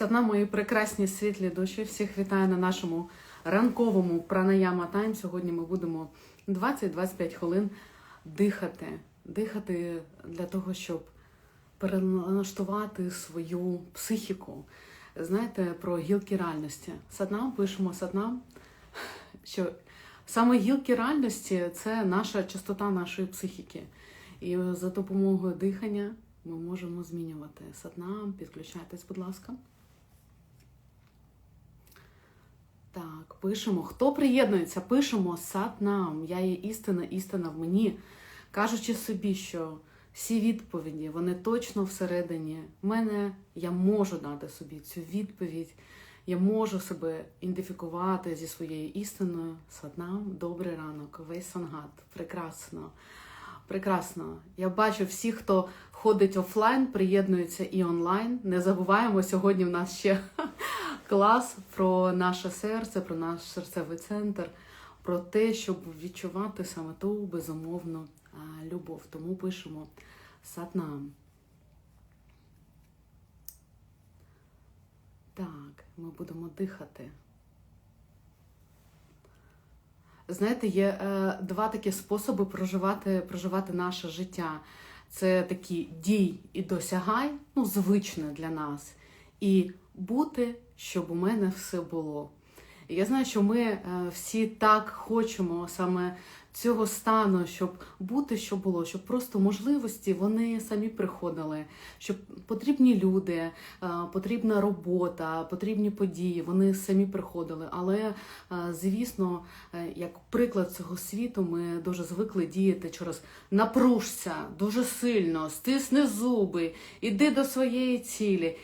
Садна, мої прекрасні світлі душі. Всіх вітаю на нашому ранковому пранаяма тайм. Сьогодні ми будемо 20-25 хвилин дихати. Дихати для того, щоб переналаштувати свою психіку. Знаєте, про гілки реальності. Саднам пишемо саднам, що саме гілки реальності це наша частота нашої психіки. І за допомогою дихання ми можемо змінювати саднам. Підключайтесь, будь ласка. Так, пишемо. Хто приєднується? Пишемо сад нам. Я є істина, істина в мені. Кажучи собі, що всі відповіді, вони точно всередині мене. Я можу дати собі цю відповідь. Я можу себе ідентифікувати зі своєю істиною. Сад нам. Добрий ранок. Весь сангат. Прекрасно. Прекрасно. Я бачу всіх, хто ходить офлайн, приєднуються і онлайн. Не забуваємо, сьогодні в нас ще клас про наше серце, про наш серцевий центр, про те, щоб відчувати саме ту безумовну любов. Тому пишемо сатнам. Так, ми будемо дихати. Знаєте, є е, два такі способи проживати, проживати наше життя. Це такі дій і досягай, ну, звичне для нас. І бути, щоб у мене все було. І я знаю, що ми е, всі так хочемо саме цього стану, щоб бути, що було, щоб просто можливості вони самі приходили, щоб потрібні люди, е, потрібна робота, потрібні події, вони самі приходили. Але, е, звісно, як приклад цього світу, ми дуже звикли діяти через напружся дуже сильно, стисни зуби, іди до своєї цілі.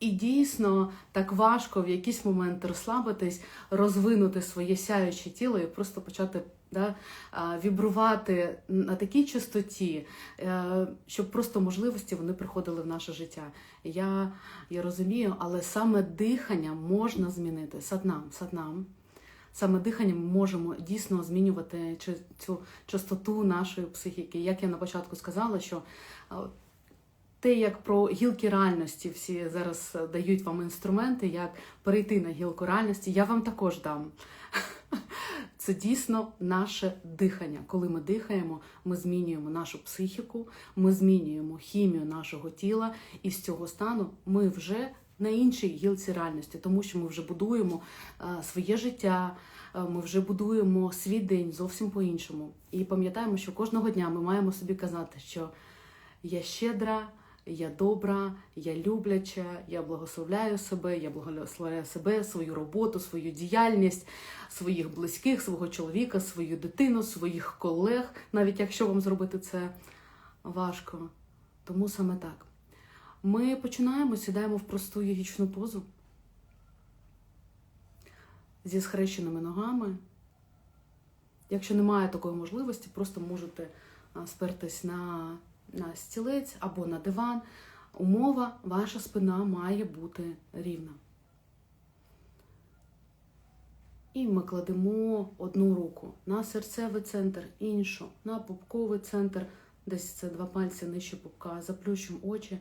І дійсно так важко в якийсь момент розслабитись, розвинути своє сяюче тіло і просто почати да, вібрувати на такій частоті, е, щоб просто можливості вони приходили в наше життя. Я, я розумію, але саме дихання можна змінити саднам, саднам. Саме диханням ми можемо дійсно змінювати цю частоту нашої психіки. Як я на початку сказала, що те, як про гілки реальності всі зараз дають вам інструменти, як перейти на гілку реальності, я вам також дам. Це дійсно наше дихання. Коли ми дихаємо, ми змінюємо нашу психіку, ми змінюємо хімію нашого тіла, і з цього стану ми вже на іншій гілці реальності, тому що ми вже будуємо своє життя, ми вже будуємо свій день зовсім по-іншому. І пам'ятаємо, що кожного дня ми маємо собі казати, що я щедра я добра, я любляча, я благословляю себе, я благословляю себе, свою роботу, свою діяльність, своїх близьких, свого чоловіка, свою дитину, своїх колег, навіть якщо вам зробити це важко. Тому саме так. Ми починаємо, сідаємо в просту йогічну позу зі схрещеними ногами. Якщо немає такої можливості, просто можете спертись на на стілець або на диван. Умова, ваша спина має бути рівна. І ми кладемо одну руку на серцевий центр, іншу, на пупковий центр, десь це два пальці нижче пупка, заплющимо очі.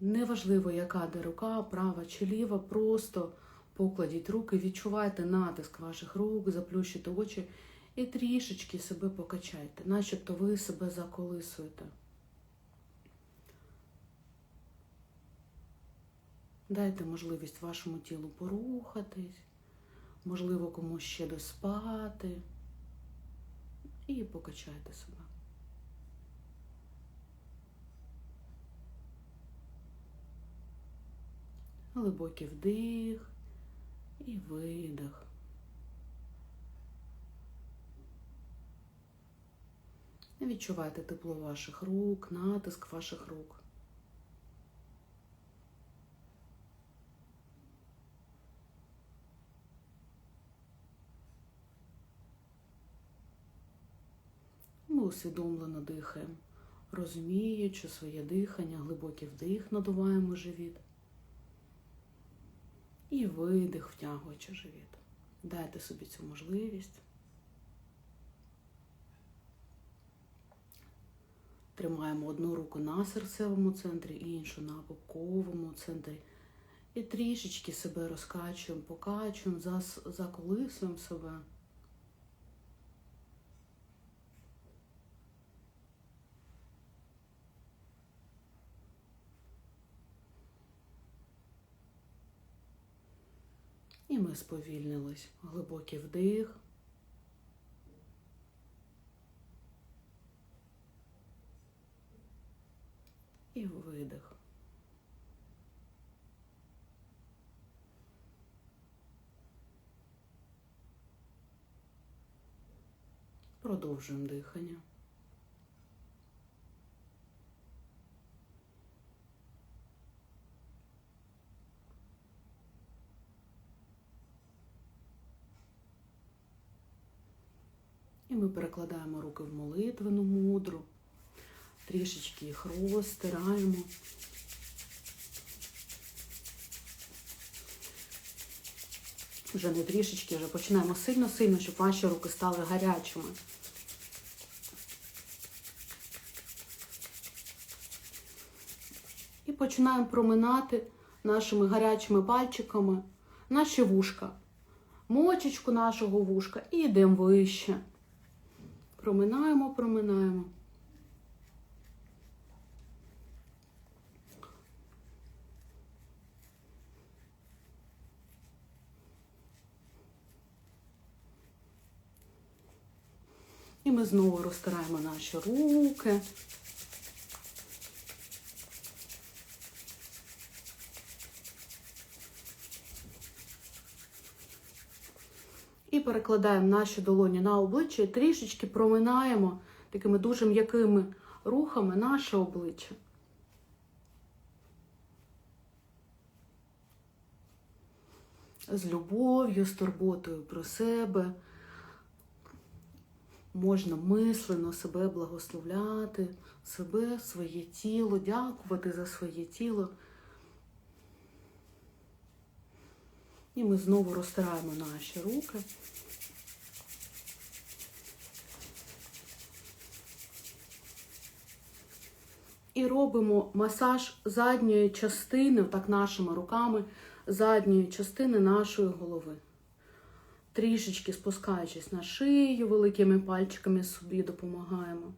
Неважливо, яка де рука, права чи ліва, просто покладіть руки, відчувайте натиск ваших рук, заплющите очі і трішечки себе покачайте, начебто ви себе заколисуєте. Дайте можливість вашому тілу порухатись, можливо, комусь ще доспати і покачайте себе. Глибокий вдих і видих. Відчувайте тепло ваших рук, натиск ваших рук. Ми усвідомлено дихаємо, розуміючи своє дихання, глибокий вдих, надуваємо живіт. І видих, втягуючи живіт. Дайте собі цю можливість. Тримаємо одну руку на серцевому центрі, іншу на боковому центрі. І трішечки себе розкачуємо, покачуємо, заколисуємо себе. І ми сповільнились. Глибокий вдих. І видих. Продовжуємо дихання. Ми перекладаємо руки в молитвену мудру, трішечки їх розтираємо. Вже не трішечки, вже починаємо сильно-сильно, щоб ваші руки стали гарячими. І починаємо проминати нашими гарячими пальчиками наші вушка, мочечку нашого вушка і йдемо вище. Проминаємо, проминаємо. І ми знову розтираємо наші руки. Перекладаємо наші долоні на обличчя і трішечки проминаємо такими дуже м'якими рухами наше обличчя. З любов'ю, з турботою про себе. Можна мислено себе благословляти, себе, своє тіло, дякувати за своє тіло. І ми знову розтираємо наші руки. І робимо масаж задньої частини, так нашими руками, задньої частини нашої голови. Трішечки спускаючись на шию, великими пальчиками собі допомагаємо.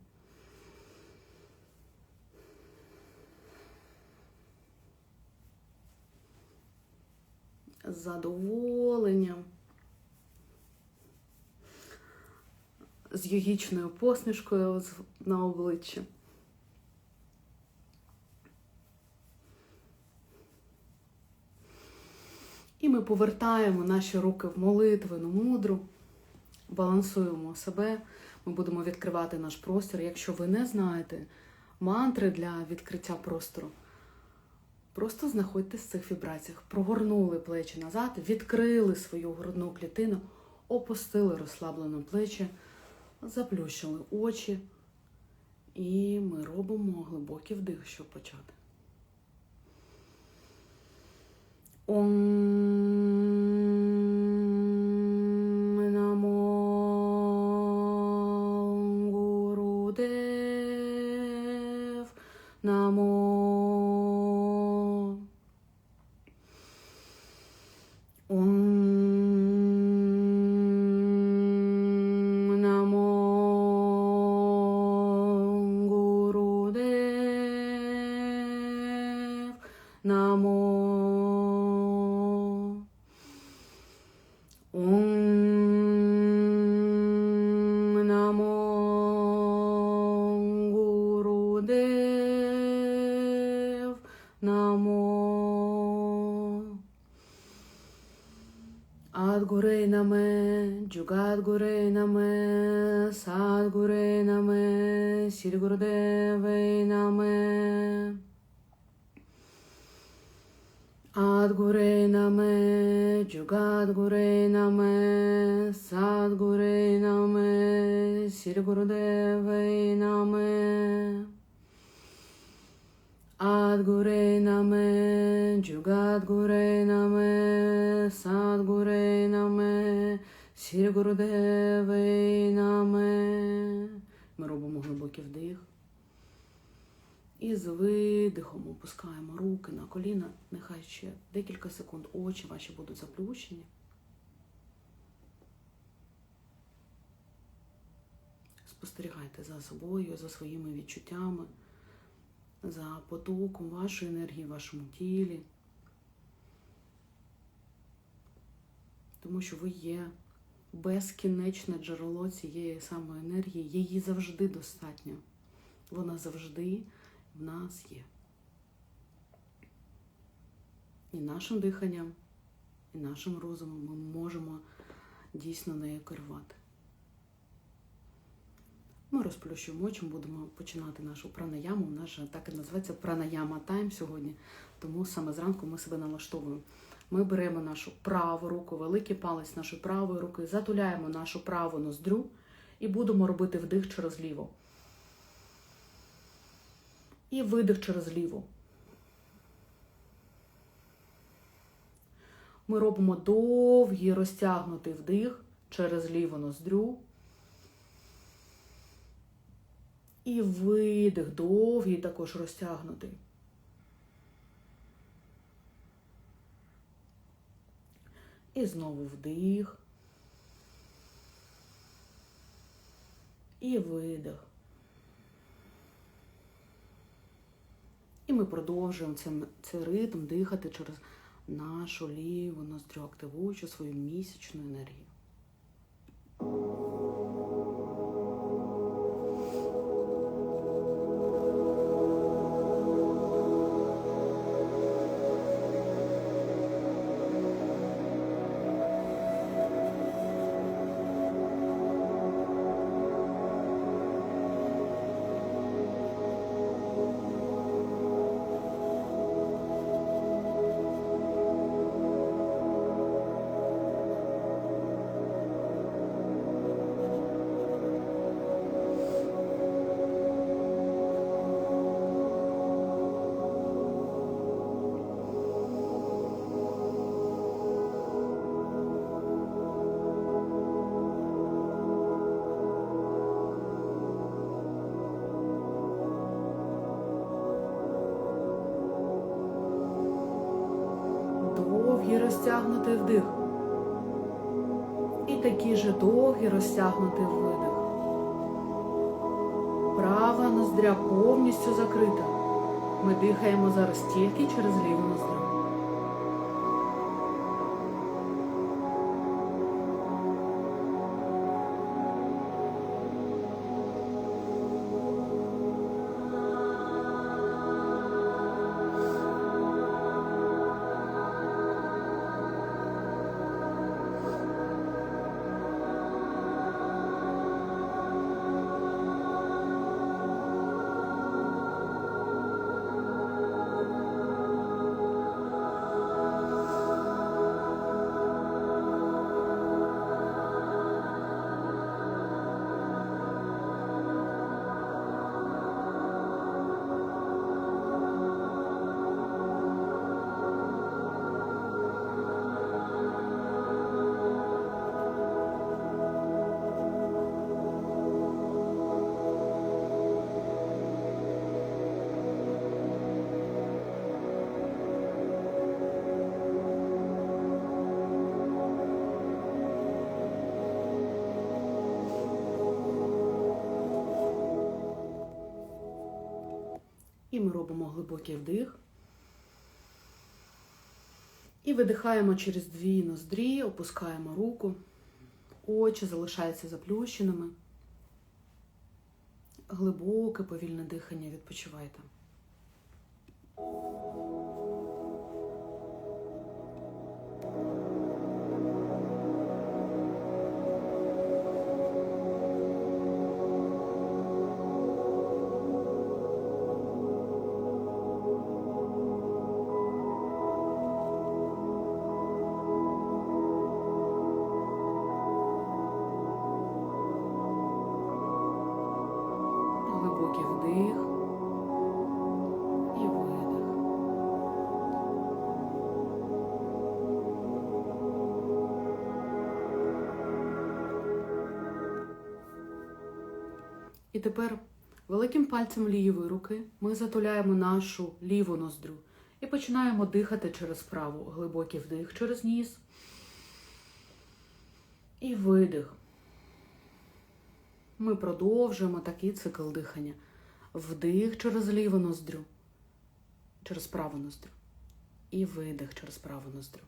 Задоволенням. З йогічною посмішкою на обличчі. І ми повертаємо наші руки в молитвену мудру, балансуємо себе. Ми будемо відкривати наш простір. Якщо ви не знаєте мантри для відкриття простору, просто знаходьтесь в цих вібраціях, прогорнули плечі назад, відкрили свою грудну клітину, опустили розслаблено плечі, заплющили очі. І ми робимо глибокий вдих, щоб почати. Ом намо Адгурей наме, Джугадгурей наме, Садгурей наме, Сіргурдевей наме. Адгурей наме, Джугадгурей наме, Садгурей наме, Сіргурдевей наме. Адгурей наме, Джугадгурей наме, Садгурей наме, Сіргурдевей наме. Ми робимо глибокий вдих І з видихом опускаємо руки на коліна. Нехай ще декілька секунд очі ваші будуть заплющені. Спостерігайте за собою, за своїми відчуттями, за потоком вашої енергії в вашому тілі. Тому що ви є безкінечне джерело цієї самої енергії, її завжди достатньо. Вона завжди в нас є. І нашим диханням, і нашим розумом ми можемо дійсно нею керувати. Ми розплющуємо очі, будемо починати нашу пранаяму. У же так і називається пранаяма тайм сьогодні, тому саме зранку ми себе налаштовуємо. Ми беремо нашу праву руку, великий палець нашої правої руки, затуляємо нашу праву ноздрю і будемо робити вдих через ліву. І видих через ліву. Ми робимо довгий розтягнутий вдих через ліву ноздрю. І видих довгий також розтягнутий. І знову вдих. І видих. І ми продовжуємо цей, цей ритм дихати через нашу ліву ноздрю, активуючи свою місячну енергію. Розтягнутий вдих. І такий же довгий розтягнутий видих. Права ноздря повністю закрита. Ми дихаємо зараз тільки через ліву ноздрю. Робимо глибокий вдих. І видихаємо через дві ноздрі, опускаємо руку, очі залишаються заплющеними. Глибоке, повільне дихання, відпочивайте. І тепер Великим пальцем лівої руки ми затуляємо нашу ліву ноздрю і починаємо дихати через праву. Глибокий вдих через ніс. І видих. Ми продовжуємо такий цикл дихання. Вдих через ліву ноздрю, через праву ноздрю. І видих через праву ноздрю.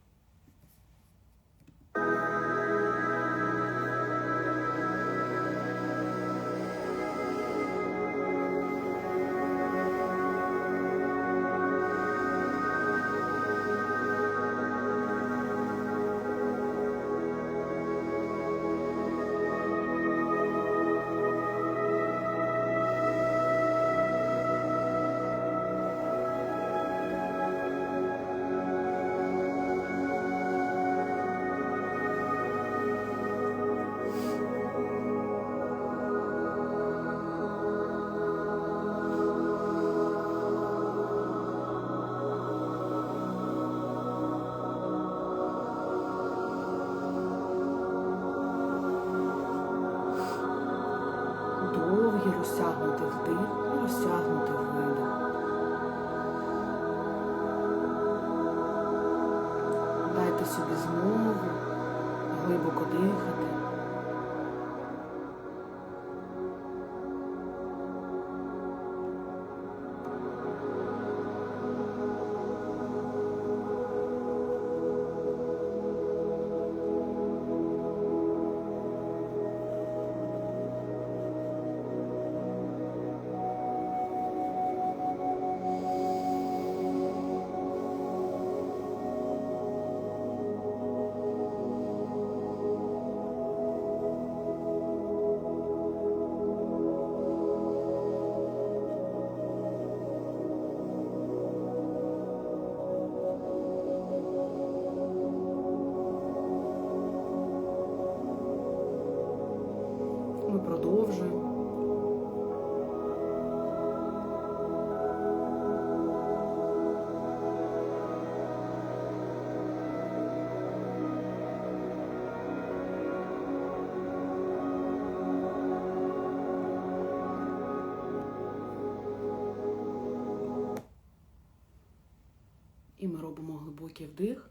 Глибокий вдих.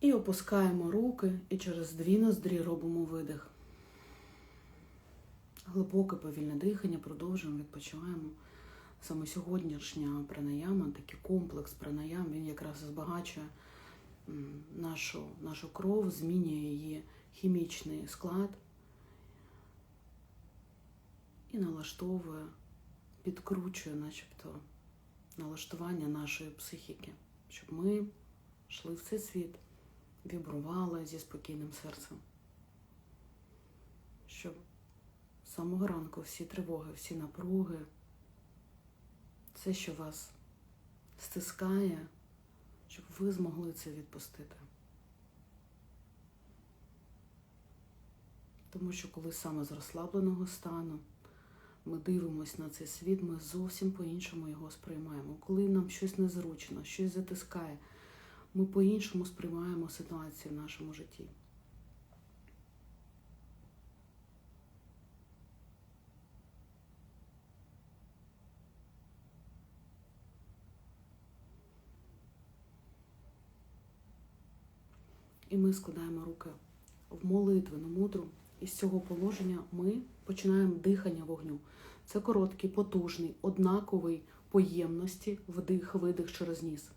І опускаємо руки і через дві ноздрі робимо видих. Глибоке повільне дихання, продовжуємо, відпочиваємо. Саме сьогоднішня пранаяма, такий комплекс пранаям, він якраз збагачує нашу, нашу кров, змінює її хімічний склад і налаштовує, підкручує, начебто, налаштування нашої психіки, щоб ми йшли в цей світ вібрували зі спокійним серцем. Щоб з самого ранку всі тривоги, всі напруги, все, що вас стискає, щоб ви змогли це відпустити. Тому що коли саме з розслабленого стану ми дивимося на цей світ, ми зовсім по-іншому його сприймаємо. Коли нам щось незручно, щось затискає, ми по-іншому сприймаємо ситуацію в нашому житті. І ми складаємо руки в молитвену мудру. І з цього положення ми починаємо дихання вогню. Це короткий, потужний, однаковий поємності вдих-видих через ніс.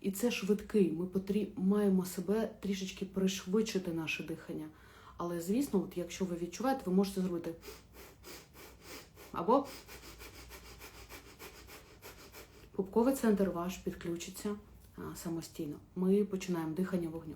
І це швидкий. Ми потрі... маємо себе трішечки пришвидшити наше дихання. Але, звісно, от якщо ви відчуваєте, ви можете зробити або пупковий центр ваш підключиться самостійно. Ми починаємо дихання вогню.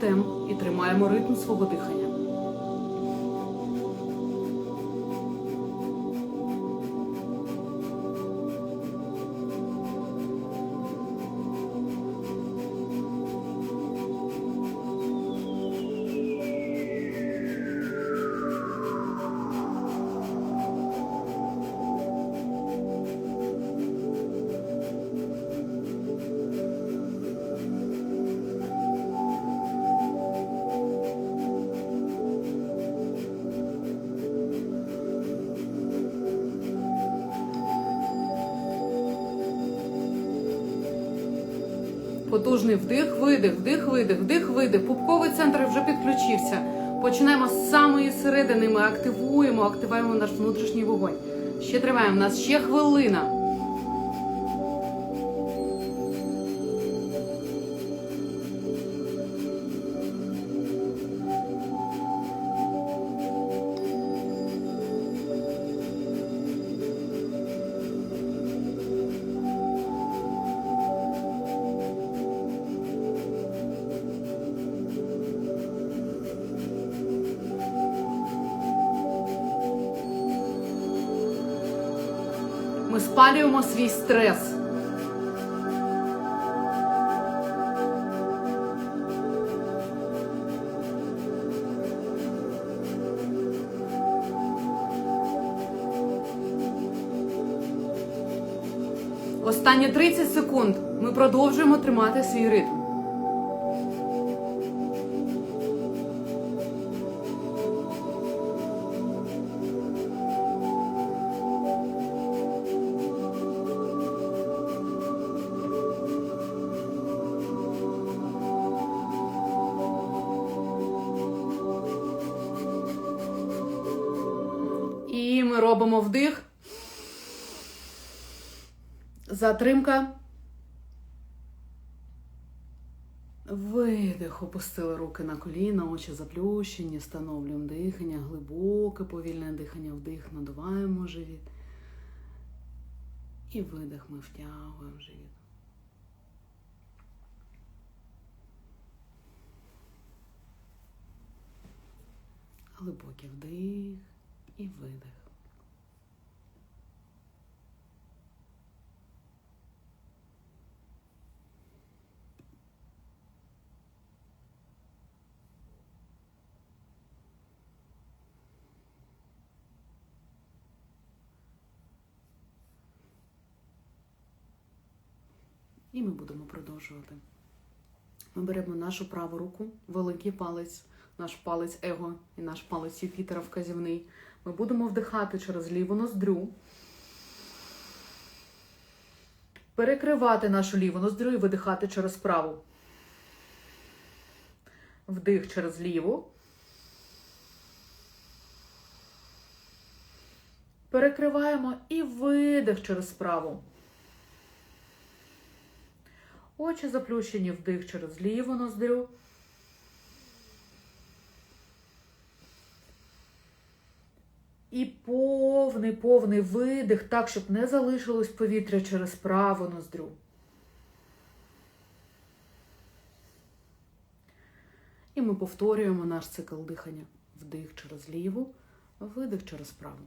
Темп і тримаємо ритм свого дихання. Потужний вдих, видих, вдих, видих, вдих, видих. Пупковий центр вже підключився. Починаємо з самої середини. Ми активуємо, активуємо наш внутрішній вогонь. Ще триває. У нас ще хвилина. Спалюємо свій стрес. Останні 30 секунд ми продовжуємо тримати свій ритм. Робимо вдих. Затримка. Видих. Опустили руки на коліна, очі заплющені, встановлюємо дихання, глибоке, повільне дихання, вдих, надуваємо живіт. І видих ми втягуємо живіт. Глибокий вдих і видих. І ми будемо продовжувати. Ми беремо нашу праву руку, великий палець, наш палець его і наш палець Юпітера вказівний. Ми будемо вдихати через ліву ноздрю, перекривати нашу ліву ноздрю і видихати через праву. Вдих через ліву. Перекриваємо і видих через праву. Очі заплющені, вдих через ліву ноздрю. І повний, повний видих, так, щоб не залишилось повітря через праву ноздрю. І ми повторюємо наш цикл дихання. Вдих через ліву, видих через праву.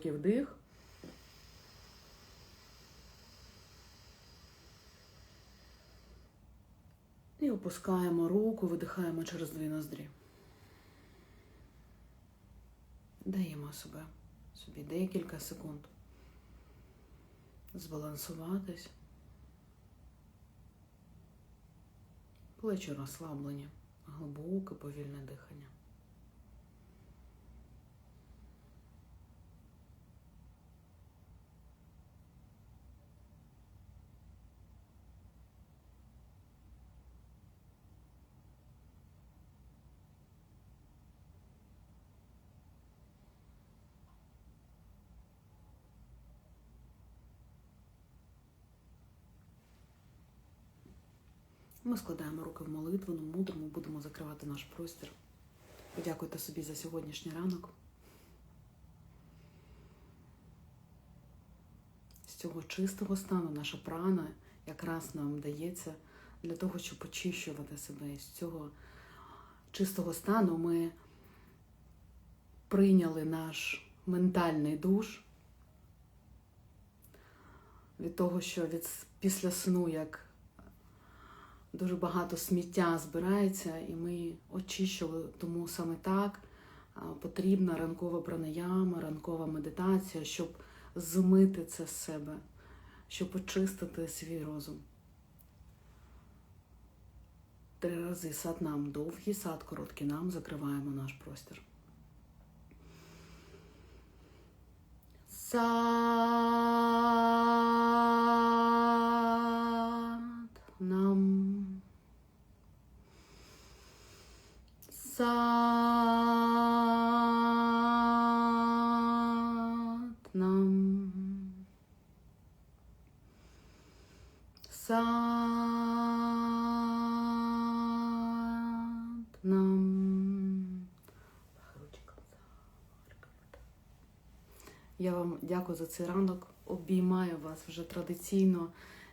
Глибокий вдих. І опускаємо руку, видихаємо через дві ноздрі. Даємо себе, собі декілька секунд. Збалансуватись. Плечі розслаблені, глибоке повільне дихання. Ми складаємо руки в молитвеному, мудрому, будемо закривати наш простір. Подякуйте собі за сьогоднішній ранок. З цього чистого стану наша прана якраз нам дається для того, щоб очищувати себе. І з цього чистого стану ми прийняли наш ментальний душ від того, що від після сну як дуже багато сміття збирається, і ми очищили, тому саме так потрібна ранкова пранаяма, ранкова медитація, щоб змити це з себе, щоб очистити свій розум. Три рази сад нам довгий, сад короткий нам, закриваємо наш простір. Сад нам. Сад нам. Сад нам. Я вам дякую за цей ранок. Обіймаю вас вже традиційно.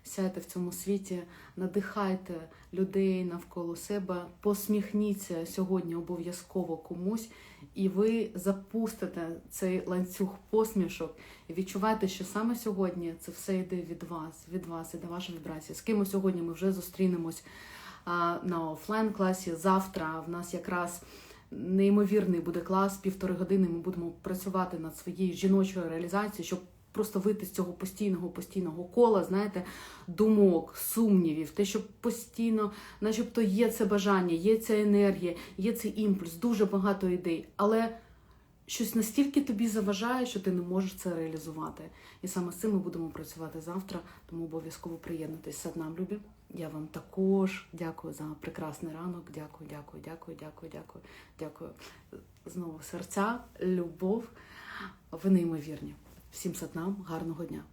Сяйте в цьому світі, надихайте людей навколо себе, посміхніться сьогодні обов'язково комусь, і ви запустите цей ланцюг посмішок і відчувайте, що саме сьогодні це все йде від вас, від вас, іде ваша вібрація. З ким сьогодні ми вже зустрінемось на офлайн класі. Завтра в нас якраз неймовірний буде клас, півтори години. Ми будемо працювати над своєю жіночою реалізацією, щоб просто вийти з цього постійного постійного кола, знаєте, думок, сумнівів, те, що постійно, начебто, є це бажання, є ця енергія, є цей імпульс, дуже багато ідей, але щось настільки тобі заважає, що ти не можеш це реалізувати. І саме з цим ми будемо працювати завтра, тому обов'язково приєднуйтесь сад нам любі. Я вам також дякую за прекрасний ранок. Дякую, дякую, дякую, дякую, дякую, дякую. Знову серця, любов. Ви неймовірні. Всім сатнам, гарного дня!